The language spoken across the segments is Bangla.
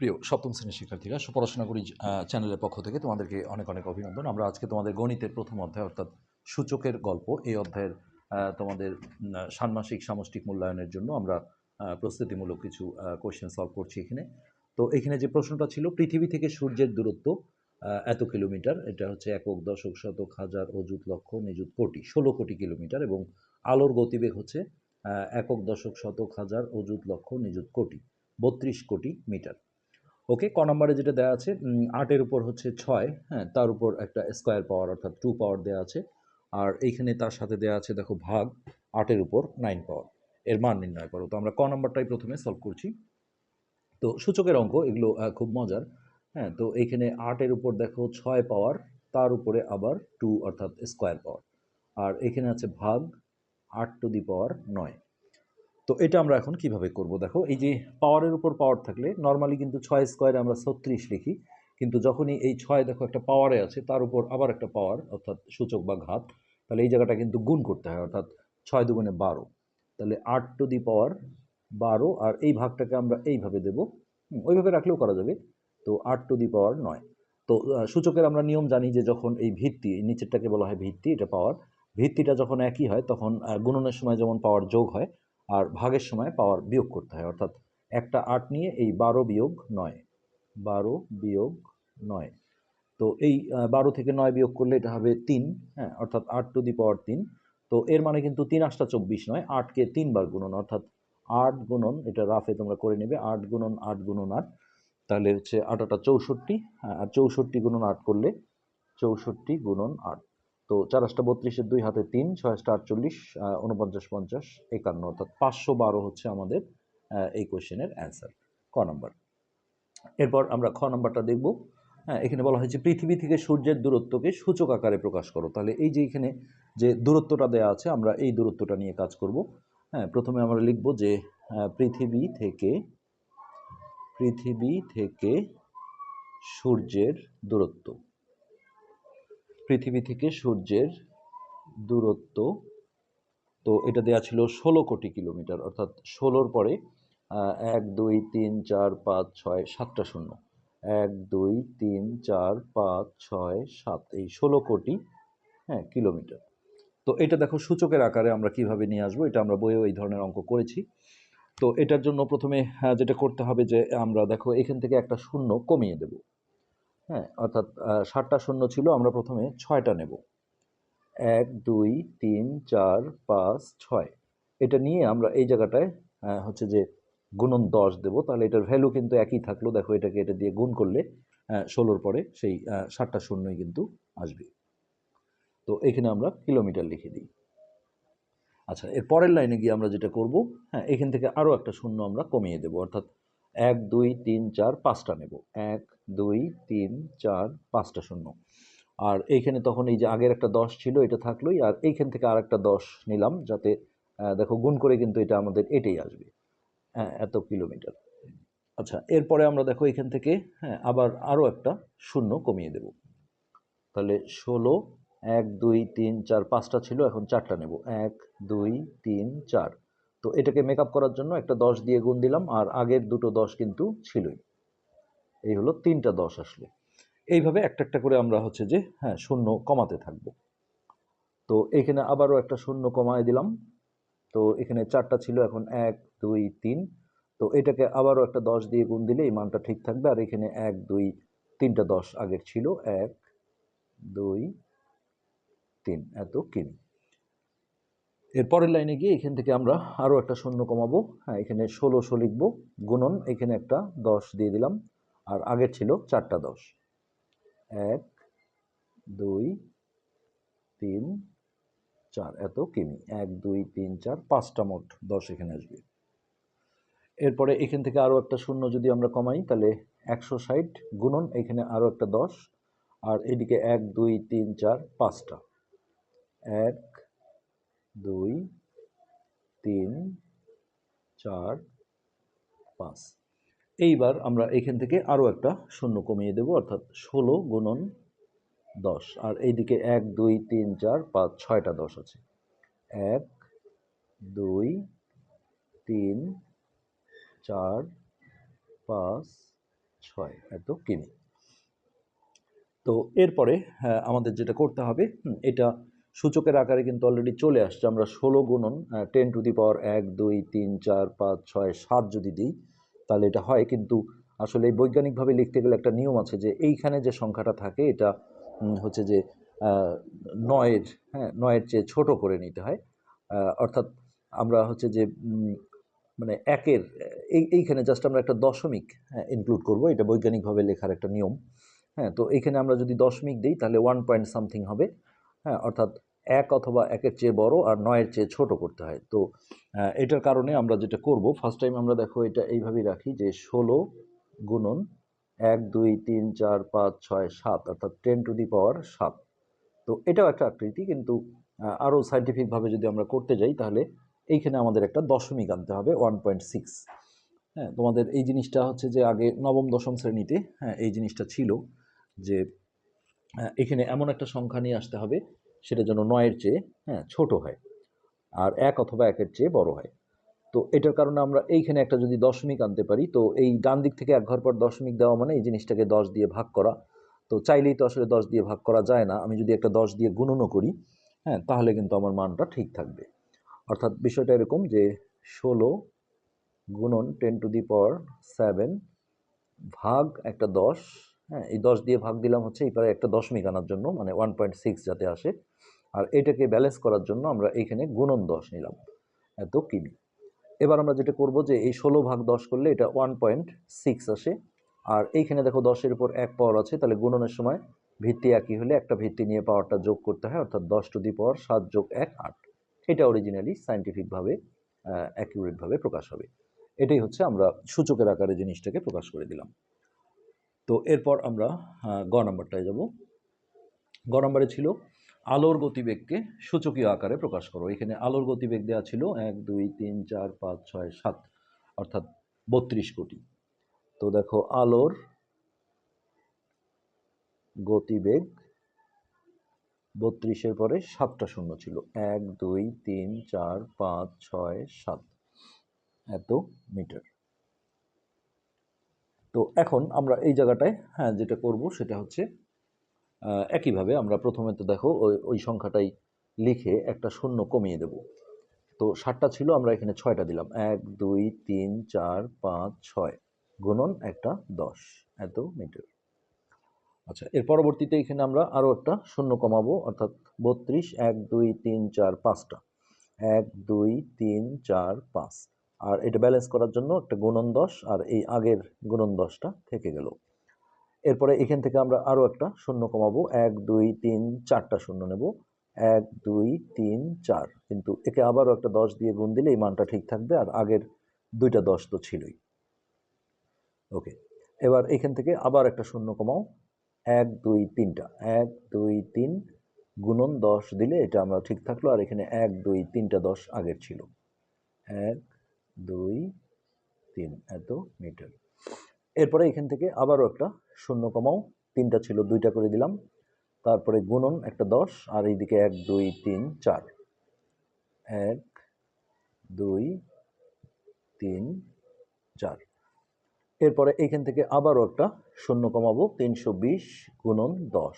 প্রিয় সপ্তম শ্রেণির শিক্ষার্থীরা পড়াশোনা করি চ্যানেলের পক্ষ থেকে তোমাদেরকে অনেক অনেক অভিনন্দন। আমরা আজকে তোমাদের গণিতের প্রথম অধ্যায়, অর্থাৎ সূচকের গল্প, এই অধ্যায়ের তোমাদের ষান্মাসিক সামষ্টিক মূল্যায়নের জন্য আমরা প্রস্তুতিমূলক কিছু কোয়েশ্চেন সলভ করছি এখানে। তো এখানে যে প্রশ্নটা ছিল, পৃথিবী থেকে সূর্যের দূরত্ব এত কিলোমিটার, এটা হচ্ছে একক, দশক, শতক, হাজার, অযুত, লক্ষ, নিযুত, কোটি, ষোলো কোটি কিলোমিটার এবং আলোর গতিবেগ হচ্ছে একক, দশক, শতক, হাজার, অযুত, লক্ষ, নিযুত, কোটি, বত্রিশ কোটি মিটার। ওকে ক নম্বরে যেটা দেওয়া আছে আটের উপর হচ্ছে ছয় হ্যাঁ তার উপর একটা স্কোয়ার পাওয়ার অর্থাৎ টু পাওয়ার দেওয়া আছে। আর এইখানে তার সাথে দেওয়া আছে, দেখো, ভাগ আটের উপর নাইন পাওয়ার এর মান নির্ণয় করো। তো আমরা ক নম্বরটাই প্রথমে সলভ করছি। তো সূচকের অঙ্ক, এগুলো খুব মজার হ্যাঁ তো এইখানে আটের উপর দেখো ছয় পাওয়ার তার উপরে আবার টু অর্থাৎ স্কোয়ার পাওয়ার আর এখানে আছে ভাগ আট টু দি পাওয়ার নয়। তো এটা আমরা এখন কীভাবে করব? দেখো, এই যে পাওয়ারের উপর পাওয়ার থাকলে নর্মালি কিন্তু ছয় স্কোয়ারে আমরা ছত্রিশ লিখি। কিন্তু যখনই এই ছয় দেখো একটা পাওয়ারে আছে, তার উপর আবার একটা পাওয়ার অর্থাৎ সূচক বা ঘাত, তাহলে এই জায়গাটা কিন্তু গুণ করতে হয়, অর্থাৎ ছয় দুগুণে বারো। তাহলে আট টু দি পাওয়ার বারো, আর এই ভাগটাকে আমরা এইভাবে দেব। ওইভাবে রাখলেও করা যাবে। তো আট টু দি পাওয়ার নয়। তো সূচকের আমরা নিয়ম জানি যে যখন এই ভিত্তি নিচেরটাকে বলা হয় ভিত্তি, এটা পাওয়ার ভিত্তিটা যখন একই হয়, তখন গুণনের সময় যেমন পাওয়ার যোগ হয় আর ভাগের সময় পাওয়ার বিয়োগ করতে হয়। অর্থাৎ একটা আট নিয়ে এই বারো বিয়োগ নয়। বারো বিয়োগ নয়। তো এই বারো থেকে নয় বিয়োগ করলে এটা হবে তিন হ্যাঁ অর্থাৎ আট টু দি পাওয়ার তিন। তো এর মানে কিন্তু তিন আটটা চব্বিশ নয় আটকে তিনবার গুণন অর্থাৎ আট গুণন এটা রাফে তোমরা করে নেবে আট গুণন আট গুণন আট। তাহলে হচ্ছে আট আটা চৌষট্টি হ্যাঁ, আর চৌষট্টি গুণন আট করলে চৌষট্টি গুণন আট। তো চার আটটা বত্রিশের দুই হাতে তিন, ছয় আটটা আটচল্লিশ উনপঞ্চাশ পঞ্চাশ, একান্ন অর্থাৎ পাঁচশো বারো হচ্ছে আমাদের এই কোয়েশ্চেনের অ্যান্সার। ক নম্বর? এরপর আমরা খ নম্বরটা দেখব। হ্যাঁ এখানে বলা হয়েছে, পৃথিবী থেকে সূর্যের দূরত্বকে সূচক আকারে প্রকাশ করো। তাহলে এই যে এখানে যে দূরত্বটা দেওয়া আছে, আমরা এই দূরত্বটা নিয়ে কাজ করব। হ্যাঁ প্রথমে আমরা লিখব যে পৃথিবী থেকে পৃথিবী থেকে সূর্যের দূরত্ব। পৃথিবী থেকে সূর্যের দূরত্ব। তো এটা দেওয়া ছিল ষোলো কোটি কিলোমিটার অর্থাৎ ষোলোর পরে এক দুই তিন চার পাঁচ ছয় সাতটা শূন্য। এক দুই তিন চার পাঁচ ছয় সাত এই ষোলো কোটি হ্যাঁ কিলোমিটার। তো এটা দেখো সূচকের আকারে আমরা কীভাবে নিয়ে আসব এটা আমরা বইয়েও এই ধরনের অঙ্ক করেছি। তো এটার জন্য প্রথমে আহ, যেটা করতে হবে যে আমরা দেখো এখান থেকে একটা শূন্য কমিয়ে দেব। হ্যাঁ অর্থাৎ ষাটটা শূন্য ছিল, আমরা প্রথমে ছয়টা নেব। এক, দুই, তিন, চার, পাঁচ, ছয়। এটা নিয়ে আমরা এই জায়গাটায় হচ্ছে যে গুণন দশ দেবো। তাহলে এটার ভ্যালু কিন্তু একই থাকল। দেখো, এটাকে এটা দিয়ে গুণ করলে ষোলোর পরে সেই ষাটটা শূন্যই কিন্তু আসবে। তো এখানে আমরা কিলোমিটার লিখে দিই। আচ্ছা এর পরের লাইনে গিয়ে আমরা যেটা করব হ্যাঁ এখান থেকে আরও একটা শূন্য আমরা কমিয়ে দেবো। অর্থাৎ এক, দুই, তিন, চার, পাঁচটা নেব। এক, দুই, তিন, চার, পাঁচটা শূন্য। আর এইখানে তখন এই যে আগের একটা দশ ছিল, এটা থাকলোই। আর এইখান থেকে আর একটা দশ নিলাম যাতে দেখো গুণ করে কিন্তু এটা আমাদের এটাই আসবে। হ্যাঁ এত কিলোমিটার। আচ্ছা এরপরে আমরা দেখো এখান থেকে হ্যাঁ আবার আরও একটা শূন্য কমিয়ে দেব। তাহলে ষোলো, এক, দুই, তিন, চার, পাঁচটা ছিল, এখন চারটা নেব। এক, দুই, তিন, চার। তো এটাকে মেকআপ করার জন্য একটা দশ দিয়ে গুণ দিলাম, আর আগের দুটো দশ কিন্তু ছিলই। এই হলো তিনটা দশ আসলে। এইভাবে একটা একটা করে আমরা হচ্ছে যে হ্যাঁ শূন্য কমাতে থাকব। তো এখানে আবারও একটা শূন্য কমায় দিলাম। তো এখানে চারটা ছিল, এখন এক, দুই, তিন। তো এটাকে আবারও একটা দশ দিয়ে গুণ দিলে এই মানটা ঠিক থাকবে। আর এখানে এক, দুই, তিনটা দশ আগের ছিল। এক, দুই, তিন। এত কিমি এর পরের লাইনে গিয়ে এখান থেকে আমরা আরও একটা শূন্য কমাবো। হ্যাঁ এখানে ষোলোশো লিখব, গুণন, এখানে একটা দশ দিয়ে দিলাম, আর আগের ছিল চারটা দশ। এক, দুই, তিন, চার, এত কিমি। এক, দুই, তিন, চার, পাঁচটা মোট দশ এখানে আসবে। এরপরে এখান থেকে আরও একটা শূন্য যদি আমরা কমাই, তাহলে একশো ষাট গুণন, এখানে আরও একটা দশ, আর এদিকে এক, দুই, তিন, চার, পাঁচটা। এক দুই তিন চার পাঁচ। এইবার আমরা এখান থেকে আরও একটা শূন্য কমিয়ে দেব অর্থাৎ ষোলো গুণন দশ। আর এইদিকে এক দুই তিন চার পাঁচ ছয়টা দশ আছে। এক দুই তিন চার পাঁচ ছয় এত কিমি। তো এরপরে হ্যাঁ, আমাদের যেটা করতে হবে এটা সূচকের আকারে কিন্তু অলরেডি চলে আসছে। আমরা ষোলো গুণন টেন টু দি পাওয়ার এক, দুই, তিন, চার, পাঁচ, ছয়, সাত যদি দিই, তাহলে এটা হয়। কিন্তু আসলে এই বৈজ্ঞানিকভাবে লিখতে গেলে একটা নিয়ম আছে যে, এইখানে যে সংখ্যাটা থাকে, এটা হচ্ছে যে নয়ের হ্যাঁ নয়ের চেয়ে ছোট করে নিতে হয়। অর্থাৎ আমরা হচ্ছে যে মানে একের, এই, এইখানে জাস্ট আমরা একটা দশমিক হ্যাঁ ইনক্লুড করব। এটা বৈজ্ঞানিকভাবে লেখার একটা নিয়ম। হ্যাঁ তো এইখানে আমরা যদি দশমিক দিই, তাহলে ওয়ান পয়েন্ট সামথিং হবে। হ্যাঁ অর্থাৎ এক অথবা একের চেয়ে বড় আর নয়ের চেয়ে ছোট করতে হয়। তো এটার কারণে আমরা যেটা করব ফার্স্ট টাইম আমরা দেখো এটা এইভাবেই রাখি যে ষোলো গুণন এক, দুই, তিন, চার, পাঁচ, ছয়, সাত, অর্থাৎ টেন টু দি পাওয়ার সাত। তো এটাও একটা আকৃতি, কিন্তু আরও সাইন্টিফিকভাবে যদি আমরা করতে যাই, তাহলে এইখানে আমাদের একটা দশমিক আনতে হবে ওয়ান পয়েন্ট সিক্স হ্যাঁ তোমাদের এই জিনিসটা হচ্ছে যে আগে নবম, দশম শ্রেণীতে হ্যাঁ এই জিনিসটা ছিল যে এখানে এমন একটা সংখ্যা নিয়ে আসতে হবে, সেটা যেন নয়ের চেয়ে হ্যাঁ ছোট হয় আর এক অথবা একের চেয়ে বড় হয়। তো এটার কারণে আমরা এইখানে একটা যদি দশমিক আনতে পারি, তো এই ডান দিক থেকে এক ঘর পর দশমিক দেওয়া মানে এই জিনিসটাকে দশ দিয়ে ভাগ করা। তো চাইলেই তো আসলে দশ দিয়ে ভাগ করা যায় না, আমি যদি একটা দশ দিয়ে গুণনও করি হ্যাঁ তাহলে কিন্তু আমার মানটা ঠিক থাকবে। অর্থাৎ বিষয়টা এরকম যে ষোলো গুণন ten to the power seven ভাগ একটা দশ হ্যাঁ এই দশ দিয়ে ভাগ দিলাম হচ্ছে এই পারে একটা দশমিক আনার জন্য মানে ওয়ান পয়েন্ট সিক্স যাতে আসে। আর এটাকে ব্যালেন্স করার জন্য আমরা এইখানে গুণন দশ নিলাম, এত কিমি। এবার আমরা যেটা করব যে এই ষোলো ভাগ দশ করলে এটা ওয়ান পয়েন্ট সিক্স আসে। আর এইখানে দেখো দশের উপর এক পাওয়ার আছে, তাহলে গুণনের সময় ভিত্তি একই হলে একটা ভিত্তি নিয়ে পাওয়ারটা যোগ করতে হয়, অর্থাৎ দশ টু দি পাওয়ার সাত যোগ এক আট। এটা অরিজিনালি সাইন্টিফিকভাবে অ্যাকিউরেটভাবে প্রকাশ হবে। এটাই হচ্ছে আমরা সূচকের আকারে জিনিসটাকে প্রকাশ করে দিলাম। তো এরপর আমরা গ নাম্বারটায় যাব। গ নাম্বারে ছিল, আলোর গতিবেগকে সূচকীয় আকারে প্রকাশ করো। এখানে আলোর গতিবেগ দেওয়া ছিল এক, দুই, তিন, চার, পাঁচ, ছয়, সাত, অর্থাৎ বত্রিশ কোটি। তো দেখো, আলোর গতিবেগ বত্রিশের পরে সাতটা শূন্য ছিল। এক, দুই, তিন, চার, পাঁচ, ছয়, সাত, এত মিটার। তো এখন আমরা এই জায়গাটায় হ্যাঁ যেটা করব সেটা হচ্ছে একইভাবে আমরা প্রথমে তো দেখো ওই ওই সংখ্যাটাই লিখে একটা শূন্য কমিয়ে দেব। তো ষাটটা ছিল, আমরা এখানে ছয়টা দিলাম। এক, দুই, তিন, চার, পাঁচ, ছয় গুণন একটা দশ এত মিটার। আচ্ছা এর পরবর্তীতে এখানে আমরা আরও একটা শূন্য কমাবো, অর্থাৎ বত্রিশ, এক, দুই, তিন, চার, পাঁচটা। এক, দুই, তিন, চার, পাঁচ। আর এটা ব্যালেন্স করার জন্য একটা গুণন দশ আর এই আগের গুণন দশটা থেকে গেল। এরপরে এখান থেকে আমরা আরও একটা শূন্য কমাবো। এক, দুই, তিন, চারটা শূন্য নেব। এক, দুই, তিন, চার। কিন্তু একে আবারও একটা দশ দিয়ে গুণ দিলে এই মানটা ঠিক থাকবে আর আগের দুইটা দশ তো ছিলই। ওকে, এবার এখান থেকে আবার একটা শূন্য কমাও। এক, দুই, তিনটা। এক, দুই, তিন গুণন দশ দিলে এটা আমরা ঠিক থাকল আর এখানে এক, দুই, তিনটা দশ আগের ছিল। এক দুই, তিন, এত মিটার। এরপরে এখান থেকে আবারও একটা শূন্য কমাও, তিনটা ছিল, দুইটা করে দিলাম। তারপরে গুণন একটা দশ, আর এইদিকে এক, দুই, তিন, চার। এক, দুই, তিন, চার। এরপরে এইখান থেকে আবারও একটা শূন্য কমাবো, তিনশো বিশ গুণন দশ।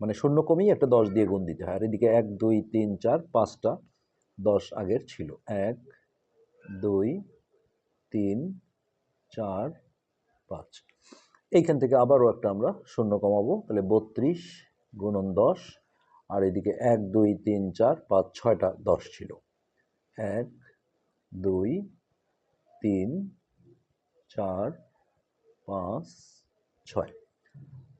মানে শূন্য কমিয়ে একটা দশ দিয়ে গুণ দিতে হয়। আর এদিকে এক, দুই, তিন, চার, পাঁচটা দশ আগের ছিল। এক দুই, তিন, চার, পাঁচ। এইখান থেকে আবারও একটা আমরা শূন্য কমাবো। তাহলে বত্রিশ গুণন দশ, আর এদিকে এক, দুই, তিন, চার, পাঁচ, ছয়টা দশ ছিল। এক, দুই, তিন, চার, পাঁচ, ছয়।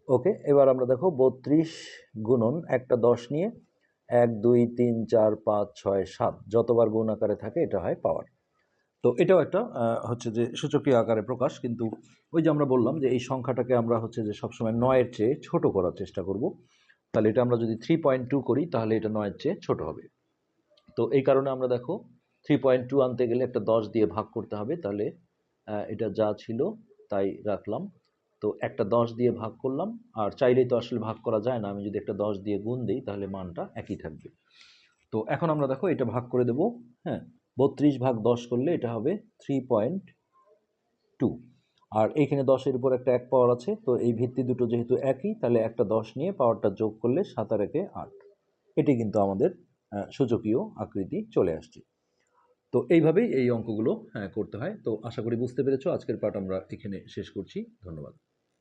ওকে, এবার আমরা দেখো বত্রিশ গুণন একটা দশ নিয়ে এক, দুই, তিন, চার, পাঁচ, ছয়, সাত, যতবার গুণ আকারে থাকে এটা হয় পাওয়ার। তো এটাও একটা হচ্ছে যে সূচকীয় আকারে প্রকাশ। কিন্তু ওই যে আমরা বললাম যে এই সংখ্যাটাকে আমরা হচ্ছে যে সবসময় নয়ের চেয়ে ছোট করার চেষ্টা করব। তাহলে এটা আমরা যদি থ্রি পয়েন্ট টু করি, তাহলে এটা নয়ের চেয়ে ছোট হবে। তো এই কারণে আমরা দেখো থ্রি পয়েন্ট টু আনতে গেলে একটা দশ দিয়ে ভাগ করতে হবে। তাহলে এটা যা ছিল তাই রাখলাম। তো একটা দশ দিয়ে ভাগ করলাম। আর চাইলেই তো আসলে ভাগ করা যায় না। আমি যদি একটা দশ দিয়ে গুণ দিই, তাহলে মানটা একই থাকবে। তো এখন আমরা দেখো এটা ভাগ করে দেব হ্যাঁ? বত্রিশ ভাগ দশ করলে এটা হবে থ্রি পয়েন্ট টু আর এইখানে দশের উপর একটা এক পাওয়ার আছে, তো এই ভিত্তি দুটো যেহেতু একই, তাহলে একটা দশ নিয়ে পাওয়ারটা যোগ করলে সাত আর একে আট। এটি কিন্তু আমাদের সূচকীয় আকৃতি চলে আসছে। তো এইভাবেই এই অঙ্কগুলো করতে হয়। তো আশা করি বুঝতে পেরেছ, আজকের পাঠ আমরা এখানে শেষ করছি। ধন্যবাদ।